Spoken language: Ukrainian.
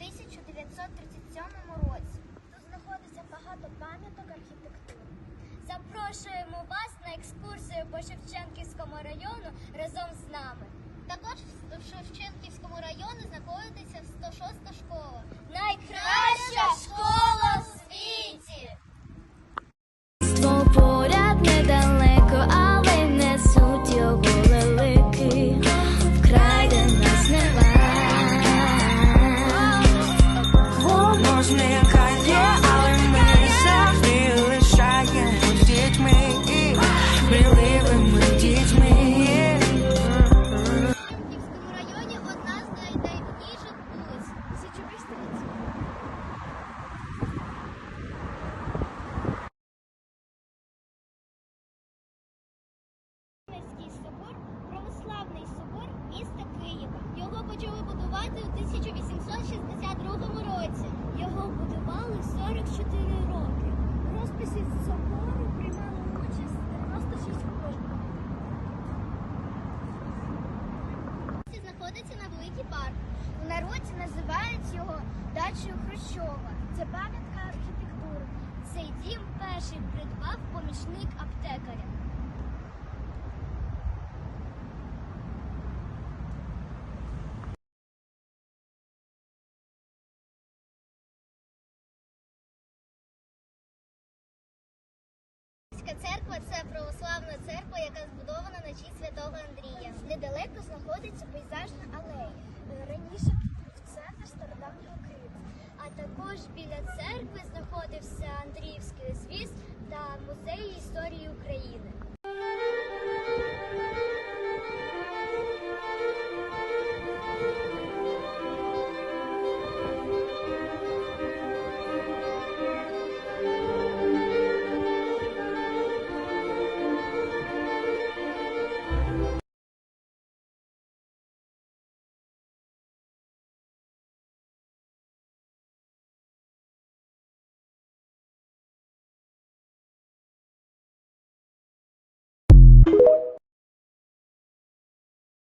1937 році. Тут знаходиться багато пам'яток архітектури. Запрошуємо вас на екскурсію по Шевченківському району разом з нами. Також в Шевченківському районі знаходиться сміливими дітьми. Районі одна з найдавніших вулиць. Собор православний собор міста Києва. Його почали будувати у 1862 році. Це знаходиться на великий парк. У народі називають його дачею Хрущова. Це пам'ятка архітектури. Цей дім перший придбав помічник аптекаря. Церква це православна церква, яка збудована на честь знаходиться пейзажна алея. Е, Раніше